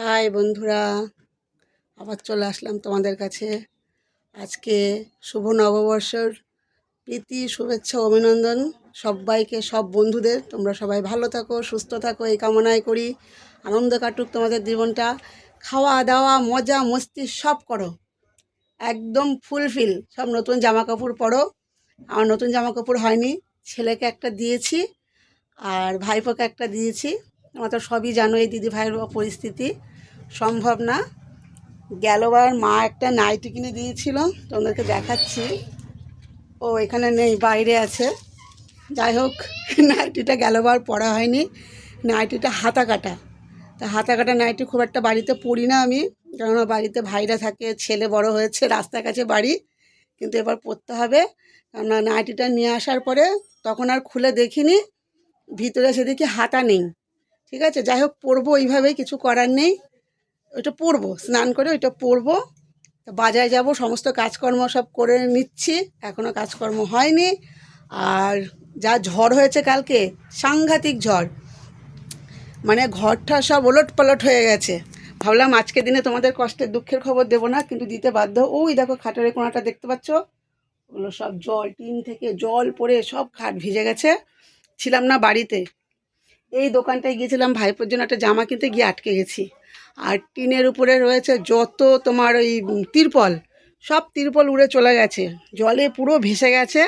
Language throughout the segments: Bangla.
হাই বন্ধুরা, আবার চলে আসলাম তোমাদের কাছে। আজকে শুভ নববর্ষর প্রীতি, শুভেচ্ছা, অভিনন্দন সবাইকে, সব বন্ধুদের। তোমরা সবাই ভালো থাকো, সুস্থ থাকো, এই কামনায় করি। আনন্দ কাটুক তোমাদের জীবনটা। খাওয়া দাওয়া, মজা, মস্তি সব করো। একদম ফুলফিল সব নতুন জামা কাপড় পরো। আমার নতুন জামা কাপড় হয়নি। ছেলেকে একটা দিয়েছি, আর ভাইপোকে একটা দিয়েছি। আমার তো সবই জানো এই দিদি ভাইয়ের পরিস্থিতি। সম্ভব না। গেলবার মা একটা নাইটি কিনে দিয়েছিল, তোমাদেরকে দেখাচ্ছি। ও এখানে নেই, বাইরে আছে। যাই হোক, নাইটিটা গেলবার পরা হয়নি। নাইটিটা হাতা কাটা তা হাতা কাটা নাইটি খুব একটা বাড়িতে পরি না আমি, কেননা বাড়িতে ভাইরা থাকে, ছেলে বড় হয়েছে, রাস্তার কাছে বাড়ি, কিন্তু এবার পরতে হবে। কেননা নাইটিটা নিয়ে আসার পরে তখন আর খুলে দেখিনি, ভিতরে সেদিকে হাতা নেই। ঠিক আছে? যাই হোক পরবো ওইভাবেই কিছু করার নেই। ওইটা পরবো, স্নান করে ওইটা পরবো। বাজারে যাব, সমস্ত কাজকর্ম সব করে নিচ্ছি। এখনও কাজকর্ম হয়নি। আর যা ঝড় হয়েছে কালকে, সাংঘাতিক ঝড়। মানে ঘরটা সব ওলট পালট হয়ে গেছে। ভাবলাম আজকে দিনে তোমাদের কষ্টের, দুঃখের খবর দেবো না, কিন্তু দিতে বাধ্য। ওই দেখো, খাটের কোনাটা দেখতে পাচ্ছ? ওগুলো সব জল, টিন থেকে জল পড়ে সব খাট ভিজে গেছে। ছিলাম না বাড়িতে। এই দোকানটায় গিয়েছিলাম, ভাইপোর জন্য একটা জামা কিনতে গিয়ে আটকে গেছি। আর টিনের উপরে রয়েছে যত তোমার ওই তিরপল, সব তিরপল উড়ে চলে গেছে। জলে পুরো ভেসে গেছে।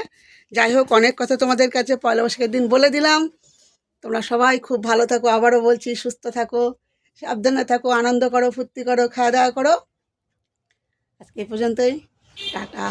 যাই হোক, অনেক কথা তোমাদের কাছে পয়লা বৈশাখের দিন বলে দিলাম। তোমরা সবাই খুব ভালো থাকো, আবারও বলছি, সুস্থ থাকো, সাবধানে থাকো, আনন্দ করো, ফুর্তি করো, খাওয়া দাওয়া করো। আজকে এই পর্যন্তই। টাটা।